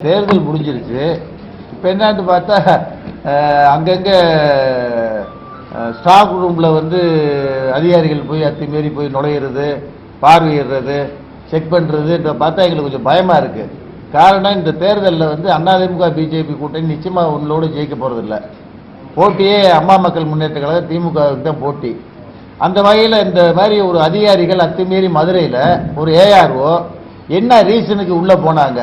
தேர்தல் முடிஞ்சிருச்சு இப்போ என்னான்னு பார்த்தா அங்கங்கே ஸ்டாஃப் ஸ்டாக் ரூமில் வந்து அதிகாரிகள் போய் அத்துமீறி போய் நுழையிறது பார்வையிடுறது செக் பண்ணுறது பார்த்தா எங்களுக்கு கொஞ்சம் பயமாக இருக்குது காரணம் இந்த தேர்தலில் வந்து அதிமுக பிஜேபி கூட்டணி நிச்சயமாக உங்களோடு ஜெயிக்க போகிறதில்ல போட்டியே அம்மா மக்கள் முன்னேற்ற கழக திமுகவுக்கு தான் போட்டி. அந்த வகையில் இந்த மாதிரி ஒரு அதிகாரிகள் அத்துமீறி மதுரையில் ஒரு ஏஆர்ஓ என்ன ரீசனுக்கு உள்ளே போனாங்க?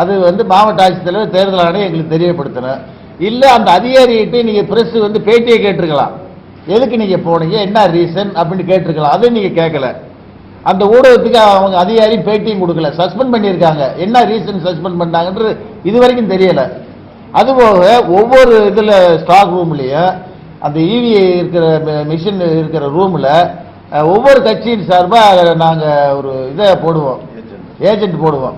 அது வந்து மாவட்ட ஆட்சித்தலைவர் தேர்தல் ஆணையம் எங்களுக்கு தெரியப்படுத்தணும் இல்லை அந்த அதிகாரிகிட்ட நீங்கள் பிரஸ் வந்து பேட்டியை கேட்டிருக்கலாம். எதுக்கு நீங்கள் போனீங்க? என்ன ரீசன் அப்படின்னு கேட்டிருக்கலாம். அதை நீங்கள் கேட்கல அந்த ஊடகத்துக்கு அவங்க அதிகாரி பேட்டியும் கொடுக்கல. சஸ்பெண்ட் பண்ணியிருக்காங்க. என்ன ரீசன் சஸ்பெண்ட் பண்ணாங்கன்றது இது வரைக்கும் தெரியல. அதுபோக ஒவ்வொரு இதில் ஸ்டாக் ரூம்லேயும் அந்த இவி இருக்கிற மிஷின் இருக்கிற ரூமில் ஒவ்வொரு கட்சியின் சார்பாக நாங்கள் ஒரு இதை போடுவோம். ஏஜென்ட் போடுவோம்.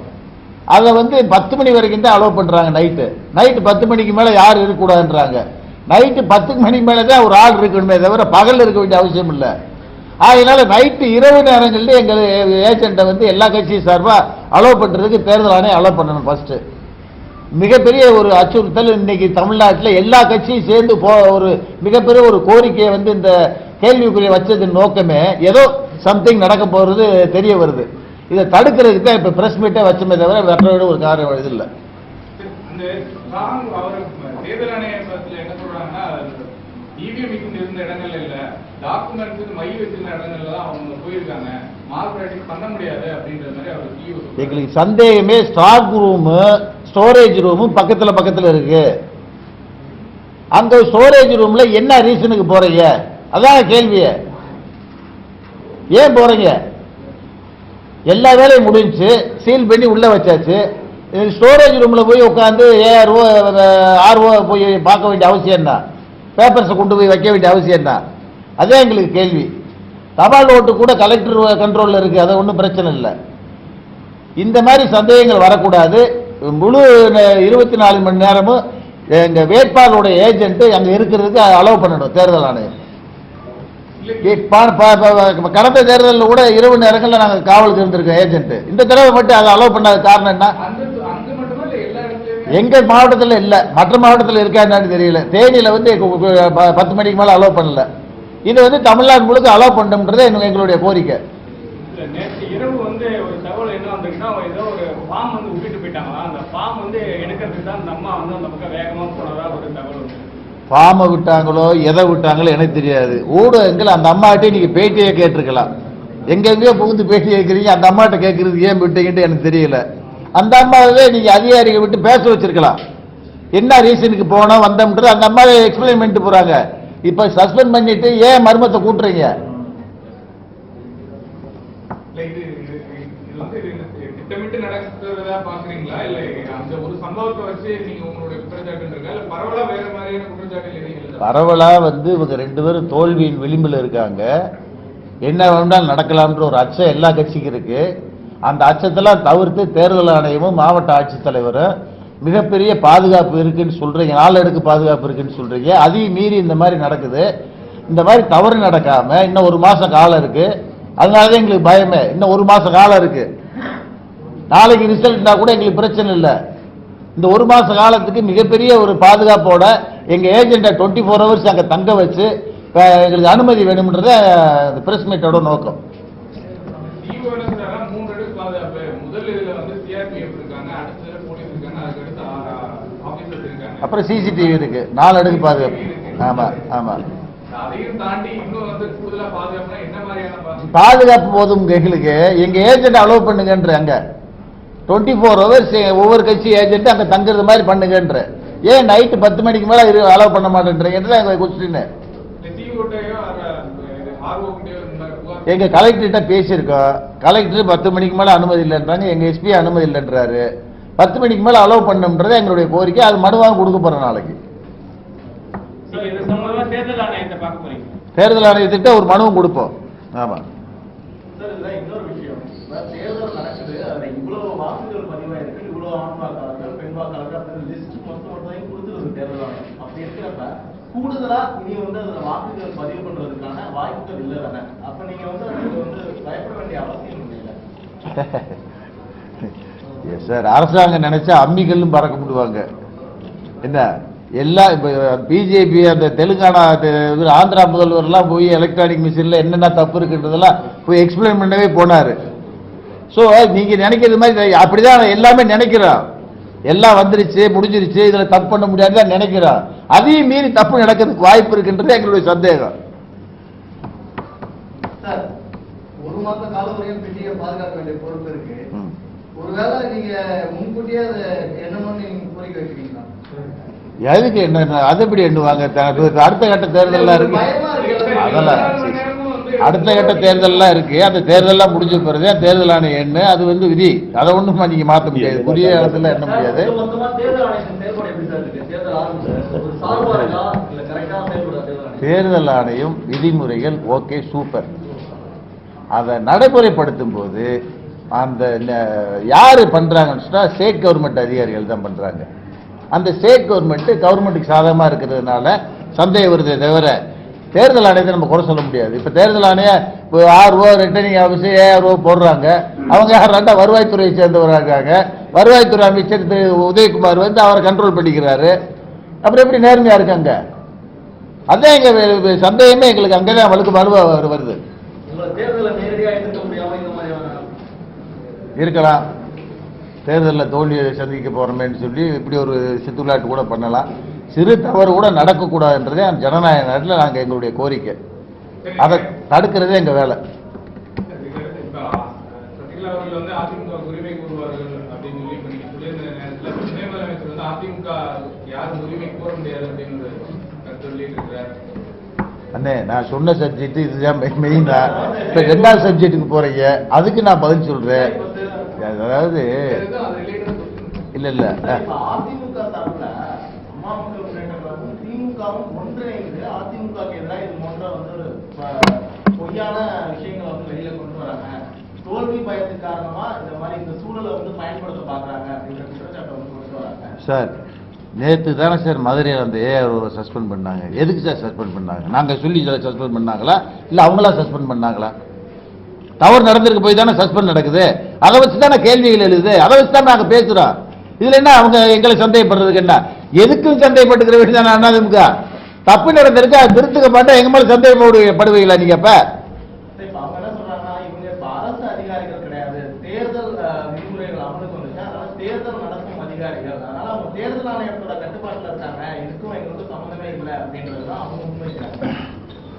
அதை வந்து பத்து மணி வரைக்கும் தான் அலோவ் பண்ணுறாங்க நைட்டு நைட்டு பத்து மணிக்கு மேலே யார் இருக்கக்கூடாதுன்றாங்க. நைட்டு பத்து மணிக்கு மேலே தான் ஒரு ஆள் இருக்கணுமே தவிர பகலில் இருக்க வேண்டிய அவசியம் இல்லை. அதனால் நைட்டு இரவு நேரங்களில் எங்கள் ஏஜென்ட்டை வந்து எல்லா கட்சியும் சார்பாக அலோவ் பண்ணுறதுக்கு தேர்தல் ஆணையம் அலோவ் பண்ணணும் ஃபஸ்ட்டு மிகப்பெரிய ஒரு அச்சுறுத்தல் இன்னைக்கு தமிழ்நாட்டில் எல்லா கட்சியும் சேர்ந்து போ ஒரு மிகப்பெரிய ஒரு கோரிக்கையை வந்து இந்த கேள்விக்குரிய வச்சதின் நோக்கமே ஏதோ சம்திங் நடக்க போகிறது தெரிய வருது. இதை தடுக்கிறதுக்கு தான் இப்போ பிரஸ் மீட்டே வச்சோமே தவிர வேற ஒரு காரணம் இது இல்லை எங்களுக்கு சந்தேகமே ஸ்டாக் ரூமு ஸ்டோரேஜ் ரூமும் பக்கத்தில் பக்கத்தில் இருக்கு. அந்த ஸ்டோரேஜ் ரூம்ல என்ன ரீசனுக்கு போறீங்க? அதான் கேள்வியே. ஏன் போறீங்க? எல்லா வேலையும் முடிஞ்சுச்சு சீல் பண்ணி உள்ளே வச்சாச்சு. ஸ்டோரேஜ் ரூமில் போய் உட்காந்து ஏஆர்ஓ ஆர்ஓ போய் பார்க்க வேண்டிய அவசியம் தான் பேப்பர்ஸை கொண்டு போய் வைக்க வேண்டிய அவசியம் தான் அதே எங்களுக்கு கேள்வி. தபால் ஓட்டு கூட கலெக்டர் கண்ட்ரோலில் இருக்குது அது ஒன்றும் பிரச்சனை இல்லை. இந்த மாதிரி சந்தேகங்கள் வரக்கூடாது. முழு இருபத்தி நாலு மணி நேரமும் இந்த வேட்பாளருடைய ஏஜென்ட்டு அங்கே இருக்கிறதுக்கு அலோவ் பண்ணணும் தேர்தல் ஆணையம். கடந்த தேர்தலில் கூட இரவு நேரங்களில் நாங்கள் காவலுக்கு இருந்திருக்கோம் ஏஜென்ட் இந்த தடவை மட்டும் அதை அலோவ் பண்ணாத காரணம் என்ன? எங்கள் மாவட்டத்தில் இல்லை. மற்ற மாவட்டத்தில் இருக்கா என்னன்னு தெரியல. தேனியில் வந்து ப- பத்து மணிக்கு மேலே அலோவ் பண்ணல. இது வந்து தமிழ்நாடு முழுக்க அலோவ் பண்ணணும்ன்றது எங்க- எங்களுடைய கோரிக்கை. போயிட்டாங்களா அந்த வந்து எடுக்கிறதுக்கு தான் அந்த அம்மா வந்து அந்த பக்கம் போனதா ஒரு தகவல் ஃபார்மை விட்டாங்களோ எதை விட்டாங்களோ எனக்கு தெரியாது. ஊடகங்கள் அந்த அம்மாட்டே நீங்கள் பேட்டியே கேட்டிருக்கலாம். எங்கெங்கேயோ புகுந்து பேட்டி கேட்குறீங்க அந்த அம்மாட்ட கேட்குறது ஏன் விட்டீங்கன்ட்டு எனக்கு தெரியல. அந்த அம்மாவே நீங்கள் அதிகாரிகள் விட்டு பேச வச்சிருக்கலாம். என்ன ரீசனுக்கு போனோம் வந்தோம்ன்றது அந்த அம்மாவே எக்ஸ்பிளைன் பண்ணிட்டு போகிறாங்க இப்போ சஸ்பெண்ட் பண்ணிட்டு ஏன் மர்மத்தை கூட்டுறீங்க? திட்டமிட்டு நடக்கிறதா பாக்குறீங்களா இல்ல அந்த ஒரு சம்பவத்தை வச்சு நீங்க உங்களுடைய குற்றச்சாட்டு இருக்கா இல்ல பரவலா பரவலாக வந்து இவங்க ரெண்டு பேரும் தோல்வியின் விளிம்பில் இருக்காங்க. என்ன வேணாலும் நடக்கலாம்ன்ற ஒரு அச்சம் எல்லா கட்சிக்கும் இருக்கு. அந்த அச்சத்தெல்லாம் தவிர்த்து தேர்தல் ஆணையமும் மாவட்ட ஆட்சித்தலைவரும் மிகப்பெரிய பாதுகாப்பு இருக்குன்னு சொல்றீங்க. நாளடுக்கு பாதுகாப்பு இருக்குன்னு சொல்றீங்க. அதையும் மீறி இந்த மாதிரி நடக்குது. இந்த மாதிரி தவறு நடக்காம இன்னும் ஒரு மாசம் காலம் இருக்கு. அதனாலதான் எங்களுக்கு பயமே. இன்னும் ஒரு மாசம் காலம் இருக்கு. நாளைக்கு ரிசல்ட்னா கூட எங்களுக்கு பிரச்சனை இல்லை. இந்த ஒரு மாச காலத்துக்கு மிகப்பெரிய ஒரு பாதுகாப்போட எங்க ஏஜென்ட்டை டுவெண்ட்டி ஃபோர் ஹவர்ஸ் அங்கே தங்க வச்சு இப்ப எங்களுக்கு அனுமதி வேணும்ன்றத பிரஸ் மீட்டோட நோக்கம். அப்புறம் சிசிடிவி இருக்கு. நாலு அடுக்கு பாதுகாப்பு. ஆமா ஆமா. அதையும் தாண்டி இன்னும் வந்து கூடுதலா பாதுகாப்புனா என்ன மாதிரியான பாதுகாப்பு? பாதுகாப்பு போதும் எங்களுக்கு. எங்க ஏஜென்ட் அலோவ் பண்ணுங்கன்ற அங்க டுவெண்ட்டி ஃபோர் ஹவர்ஸ் ஒவ்வொரு கட்சி ஏஜென்ட் அங்க தங்குறது மாதிரி பண்ணுங்கன்ற. ஏன் நைட்டு பத்து மணிக்கு மேல அலோவ் பண்ண மாட்டேன்றீங்கன்றது எங்க கொஸ்டின் இல்ல சிஓட்டையோ ஆர்ஓ கிட்டயோ இந்த மாதிரி புகார் எங்க கலெக்டர்கிட்ட பேசியிருக்கோம். கலெக்டர் பத்து மணிக்கு மேல அனுமதி இல்லைன்றாங்க. எங்க எஸ்பி அனுமதி இல்லைன்றாரு. பத்து மணிக்கு மேல அலோவ் பண்ணணும்ன்றது எங்களுடைய கோரிக்கை. அது மனுவாக கொடுக்க போறோம் நாளைக்கு. தேர்தல் ஆணையத்திட்ட ஒரு மனுவும் கொடுப்போம். ஆமா சார் இதுல இன்னொரு விஷயம் இப்ப தேர்தல் நடக்குது அதுல இவ்வளவு வாக்குகள் பதிவாயிருக்கு இவ்வளவு ஆண் வாக்காளர்கள் பெண் வாக்காளர்கள் அப்படின்னு லிஸ்ட் மொத்தம் மொத்தம் கொடுத்துருது தேர்தல் ஆணையம் அப்படி இருக்கிறப்ப கூடுதலா இனி வந்து அதுல வாக்குகள் பதிவு பண்றதுக்கான வாய்ப்புகள் இல்லை தானே? அப்ப நீங்க வந்து அதுக்கு வந்து பயப்பட வேண்டிய அவசியம் இல்லை. எஸ் சார் அரசாங்கம் நினைச்சா அம்மிகளும் பறக்க முடிவாங்க என்ன? எல்லா இப்போ பிஜேபி அந்த தெலுங்கானா ஆந்திரா முதல்வர்லாம் போய் எலக்ட்ரானிக் மிஷினில் என்னென்ன தப்பு இருக்குன்றதெல்லாம் போய் எக்ஸ்பிளைன் பண்ணவே போனார். ஸோ நீங்கள் நினைக்கிறது மாதிரி அப்படிதான் எல்லாமே நினைக்கிறான். எல்லாம் வந்துருச்சு முடிஞ்சிருச்சு. இதில் தப்பு பண்ண முடியாதுன்னு நினைக்கிறான். அதையும் மீறி தப்பு நடக்கிறதுக்கு வாய்ப்பு இருக்குன்றது எங்களுடைய சந்தேகம். சார் ஒரு மாத காலம் வரையும் பெட்டியை பாதுகாக்க வேண்டிய பொறுப்பு இருக்கு. ம். ஒருவேளை நீங்க முன்கூட்டியே அதை என்னமோன்னு நீங்க கோரிக்கை வைக்கிறீங்களா? எதுக்கு என்ன அது எப்படி எண்ணுவாங்க? அடுத்த கட்ட பயமா இருக்கு. அதெல்லாம். அடுத்த கட்ட தேர்தல்லாம் இருக்கு. அந்த தேர்தல்லாம் முடிஞ்ச பிறகு தேர்தல் ஆணையம் எண்ணு. அது வந்து விதி. அதை ஒண்ணும் நீங்க மாத்த முடியாது. புதிய இடத்துல எண்ண முடியாது. தேர்தல் ஆணையம் விதிமுறைகள் ஓகே சூப்பர். அதை நடைமுறைப்படுத்தும் போது அந்த யாரு பண்றாங்கன்னு சொன்னா ஸ்டேட் கவர்மெண்ட் அதிகாரிகள் தான் பண்றாங்க. அந்த ஸ்டேட் கவர்மெண்ட் கவர்மெண்ட்டுக்கு சாதகமா இருக்கிறதுனால சந்தேகம் வருதே தவிர தேர்தல் ஆணையத்தை நம்ம குறை சொல்ல முடியாது. இப்ப தேர்தல் ஆணையம் இப்போ ஆறு ரூபா ரிட்டர்னிங் ஆஃபீஸர் ரூபா போடுறாங்க. அவங்க யார்? ரெண்டா வருவாய்த்துறையை சேர்ந்தவராக. இருக்காங்க வருவாய்த்துறை அமைச்சர் திரு உதயகுமார் வந்து அவரை கண்ட்ரோல் பண்ணிக்கிறாரு. அப்புறம் எப்படி நேர்மையா இருக்காங்க அதான் எங்க வே- வே- சந்தேகமே எங்களுக்கு வருது. நேரடியா எதிர்க்க முடியாம? இந்த மாதிரியான இருக்கலாம். தேர்தலில் தோல்வியை சந்திக்க போறோமேன்னு சொல்லி இப்படி ஒரு சித்துலாட்டு கூட பண்ணலாம். சிறு தவறு கூட நடக்கக்கூடாதுன்றதே ஜனநாயக நாட்டில் நாங்கள் எங்களுடைய கோரிக்கை. அதை தடுக்கிறதே எங்கள் வேலை. அண்ணே நான் சொன்ன சப்ஜெக்ட் இதுதான் மெயின் தான் இப்போ ரெண்டாவது சப்ஜெக்ட்டுக்கு போகிறீங்க அதுக்கு நான் பதில் சொல்கிறேன் அதாவது இல்லை இல்லை சார், இப்ப அதிமுக சார்பில் அம்மா மக்கள் முன்னேற்ற கழகமும் திமுகவும் ஒன்றிணைந்து அதிமுகவுக்கு எதிராக இது போன்ற வந்து ப- பொய்யான விஷயங்களை வந்து வெளியில கொண்டு வராங்க. தோல்வி பயத்துக்கு காரணமா இந்த மாதிரி இந்த சூழலை வந்து பயன்படுத்த பாக்குறாங்க அப்படின்ற குற்றச்சாட்டை வந்து கொண்டு வராங்க. சார் நேற்று தானே சார் மதுரையில் அந்த ஏஆர் சஸ்பெண்ட் பண்ணாங்க. எதுக்கு சார் சஸ்பெண்ட் பண்ணாங்க? நாங்கள் சொல்லி சஸ்பெண்ட் பண்ணாங்களா? இல்லை அவங்களா சஸ்பெண்ட் பண்ணாங்களா? தவறு நடந்திருக்கு போய் தானே சஸ்பெண்ட் நடக்குது. அதை வச்சு தானே கேள்விகள் எழுதுது அதை வச்சு தான் நாங்கள் பேசுகிறோம் இதில் என்ன அவங்க எங்களை சந்தேகப்படுறதுக்கு என்ன? எதுக்கும் சந்தேகப்பட்டுக்கிற வேண்டியதானே அண்ணா அண்ணாதிமுக? தப்பு நடந்திருக்கு அது திருத்துக்க மாட்டேன் எங்க மேலே சந்தேகப்படுவீங்களா நீங்கள் இப்போ சரி, இப்ப அவங்க என்ன சொல்றாங்கன்னா இவங்க இப்ப அரசு அதிகாரிகள் கிடையாது தேர்தல் அஹ், விதிமுறைகள் அமலுக்கு வந்துச்சு அதனால தேர்தல் நடத்தும் அதிகாரிகள் அதனால அவங்க தேர்தல் ஆணையத்தோட கட்டுப்பாட்டுல இருக்காங்க இதுக்கும் எங்களுக்கு சம்மந்தமே இல்லை அப்படின்றதுதான் அவங்க முன்வைக்கிறாங்க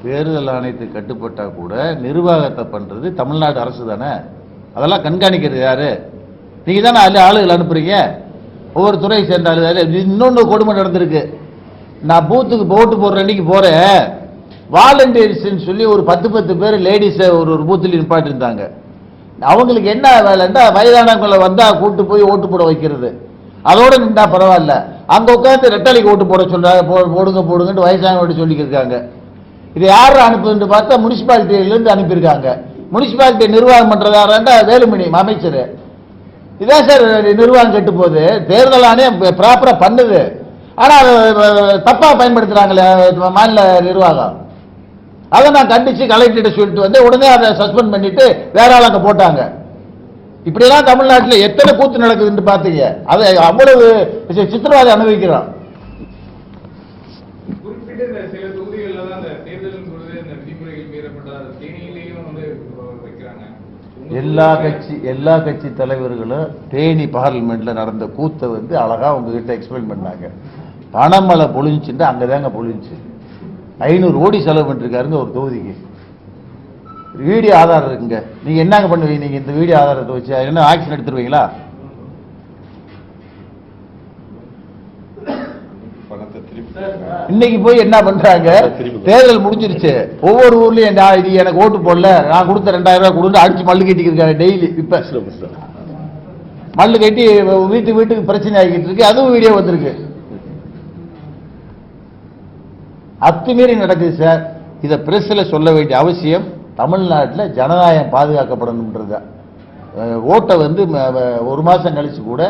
தேர்தல் ஆணையத்துக்கு கட்டுப்பட்டால் கூட நிர்வாகத்தை பண்ணுறது தமிழ்நாடு அரசு தானே? அதெல்லாம் கண்காணிக்கிறது யார்? நீங்கள் தானே அதில் ஆளுகள் அனுப்புகிறீங்க ஒவ்வொரு துறையை சேர்ந்த ஆளுகள் இன்னொன்று கொடுமை நடந்திருக்கு. நான் பூத்துக்கு போட்டு போடுற அன்னைக்கு போகிறேன் வாலண்டியர்ஸ்ன்னு சொல்லி ஒரு பத்து பத்து பேர் லேடிஸை ஒரு ஒரு பூத்தில் நிப்பாட்டிருந்தாங்க அவங்களுக்கு என்ன வேலைன்னா வயதானவங்களை வந்தால் கூட்டு போய் ஓட்டு போட வைக்கிறது. அதோட நின்றா பரவாயில்ல. அங்கே உட்காந்து ரெட்டலைக்கு ஓட்டு போட சொல்கிறாங்க போ- போடுங்க போடுங்கன்ட்டு வயசானவங்க சொல்லிக்கிருக்காங்க இது யார் அனுப்புதுன்னு பார்த்தா முனிசிபாலிட்டியிலேருந்து அனுப்பியிருக்காங்க. முனிசிபாலிட்டி நிர்வாகம் பண்றது யாராண்டா வேலுமணி அமைச்சர். இதான் சார் நிர்வாகம் கெட்டு போகுது தேர்தல் ஆணையம் ப்ராப்பராக பண்ணுது. ஆனால் தப்பாக பயன்படுத்துகிறாங்களே மாநில நிர்வாகம். அதை நான் கண்டித்து கலெக்டர்கிட்ட சொல்லிட்டு வந்து உடனே அதை சஸ்பெண்ட் பண்ணிவிட்டு வேற ஆள் அங்கே போட்டாங்க. இப்படிலாம் தமிழ்நாட்டில் எத்தனை கூத்து நடக்குதுன்னு பார்த்தீங்க அதை அவ்வளவு சித்திரவாதம் அனுபவிக்கிறோம் குறிப்பிட்ட இந்த சில தொகுதிகளில் தான் இந்த தேர்தல் பொழுது இந்த விதிமுறைகள் மீறப்பட்டதா அது தேனியிலையும் வந்து வைக்கிறாங்க உங்க எல்லா கட்சி எல்லா கட்சி தலைவர்களும் தேனி பார்லிமெண்ட்ல நடந்த கூத்தை வந்து அழகா உங்ககிட்ட எக்ஸ்பிளைன் பண்ணாங்க. பணமலை பொழிஞ்சுட்டு அங்கதாங்க பொழிஞ்சு. ஐநூறு கோடி செலவு பண்ணிருக்காருங்க ஒரு தொகுதிக்கு. வீடியோ ஆதாரம் இருக்குங்க நீங்கள் என்னங்க பண்ணுவீங்க? நீங்கள் இந்த வீடியோ ஆதாரத்தை வச்சு என்ன ஆக்ஷன் எடுத்துருவீங்களா சார் இன்னைக்கு போய் என்ன பண்றாங்க? தேர்தல் முடிஞ்சிருச்சு. ஒவ்வொரு ஊர்லயும் இது எனக்கு ஓட்டு போடல. நான் கொடுத்த ரெண்டாயிரம் ரூபாய் கொடுத்து அடிச்சு மல்லு கட்டிக்கிட்டு இருக்காங்க டெய்லி. இப்ப மல்லு கட்டி வீட்டு வீட்டுக்கு பிரச்சனை ஆகிட்டு இருக்கு. அதுவும் வீடியோ வந்திருக்கு. அத்துமீறி நடக்குது சார். இதை பிரஸ்ல சொல்ல வேண்டிய அவசியம் தமிழ்நாட்டில் ஜனநாயகம் பாதுகாக்கப்படணுன்றது ஓட்டை வந்து ஒரு மாசம் கழிச்சு கூட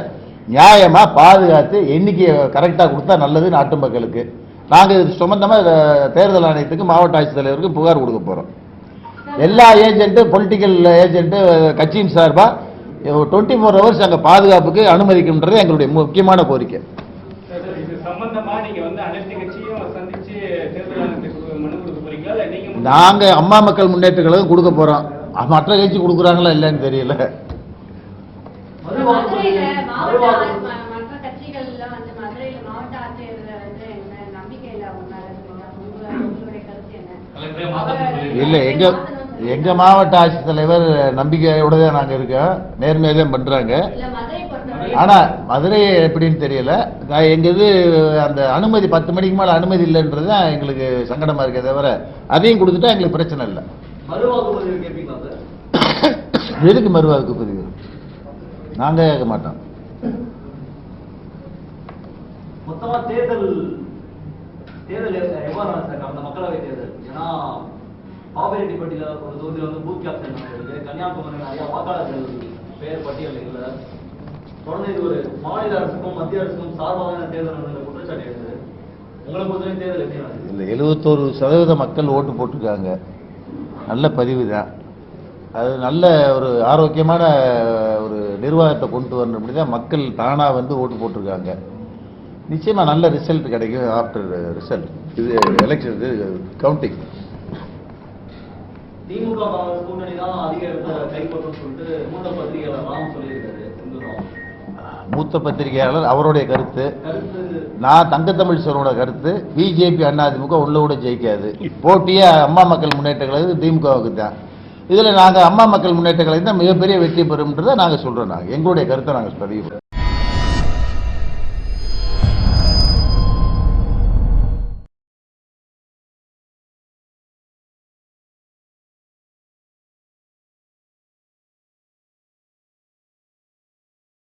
நியாயமா பாதுகாத்து எண்ணிக்கையை கரெக்டா கொடுத்தா நல்லது நாட்டு மக்களுக்கு. நாங்க இது சம்பந்தமா அஹ், தேர்தல் ஆணையத்துக்கு மாவட்ட ஆட்சித்தலைவருக்கு புகார் கொடுக்க போறோம். எல்லா ஏஜென்ட்டு பொலிட்டிக்கல் ஏஜென்ட்டு கட்சியின் சார்பா டுவெண்ட்டி ஃபோர் ஹவர்ஸ் அங்கே பாதுகாப்புக்கு அனுமதிக்கின்றது எங்களுடைய முக்கியமான கோரிக்கை. சார், சார், இது சம்பந்தமா நீங்க வந்து அனைத்து கட்சியும் சந்திச்சு தேர்தல் ஆணையத்துக்கு மனு கொடுக்க போறீங்களா? இல்ல நீங்க மட்டும் நாங்கள் அம்மா மக்கள் முன்னேற்ற கழகம் கொடுக்க போகிறோம் மற்ற கட்சி கொடுக்குறாங்களா இல்லைன்னு தெரியல மதுரையில மாவட்ட மறுவாக்கு- ஆட்சி- ம- மற்ற கட்சிகள்ல வந்து மதுரையில மாவட்ட ஆட்சியர் வந்து என்ன நம்பிக்கை இல்ல அவங்க மேல இருக்குங்க. உங்க- உங்களுடைய கருத்து என்ன அவர் இல்லை எங்க எங்க மாவட்ட ஆட்சித்தலைவர் நம்பிக்கையோட தான் நாங்கள் இருக்கோம் நேர்மையாக தான் பண்ணுறாங்க மதுரை ஆனால் மதுரை எப்படின்னு தெரியல. நான் எங்க இது அந்த அனுமதி பத்து மணிக்கு மேலே அனுமதி இல்லைன்றது தான் எங்களுக்கு சங்கடமாக இருக்கே தவிர அதையும் கொடுத்துட்டா எங்களுக்கு பிரச்சனை இல்லை. எதுக்கு மறுவாக்கு பதிவு நாங்கள் கேட்க மாட்டோம். மொத்தமா தேர்தல் தேர்தல் எவ்வாறு நடந்தாங்க அந்த மக்களவை தேர்தல். ஏன்னா பாபரெட்டிப்பட்டியில ஒரு தொகுதியில் வந்து பூத் கேப்டன் நடந்திருக்கு கன்னியாகுமரி நிறைய வாக்காளர்கள் பெயர் பட்டியல் இல்லை தொடர்ந்து இது ஒரு மாநில அரசுக்கும் மத்திய அரசுக்கும் சார்பான தேர்தல் நடந்த குற்றச்சாட்டு இருக்குது உங்களை பொறுத்தவரை தேர்தல் எப்படி இல்லை எழுபத்தோரு சதவீத மக்கள் ஓட்டு போட்டிருக்காங்க. நல்ல பதிவு தான். அது நல்ல ஒரு ஆரோக்கியமான ஒரு நிர்வாகத்தை கொண்டு வரணும் அப்படி தான் மக்கள் தானாக வந்து ஓட்டு போட்டிருக்காங்க. நிச்சயமாக நல்ல ரிசல்ட் கிடைக்கும் ஆஃப்டர் ரிசல்ட் இது எலெக்ஷன் இது கவுண்டிங் திமுக காங்கிரஸ் கூட்டணி தான் அதிக இடத்தை கைப்பற்றும் சொல்லிட்டு மூத்த பத்திரிகையாளர் ராம் சொல்லியிருக்காரு செந்தூரம் மூத்த பத்திரிகையாளர் அவருடைய கருத்து. நான் தங்கத்தமிழ் சோரோட கருத்து. பிஜேபி அதிமுக உள்ள கூட ஜெயிக்காது. போட்டியே அம்மா மக்கள் முன்னேற்ற கழகம் திமுகவுக்கு தான். இதில் நாங்கள் அம்மா மக்கள் முன்னேற்ற கழகம் தான் மிகப்பெரிய வெற்றி பெறும்ன்றதை நாங்கள் சொல்கிறோம் நாங்கள் எங்களுடைய கருத்தை நாங்கள் பதிவு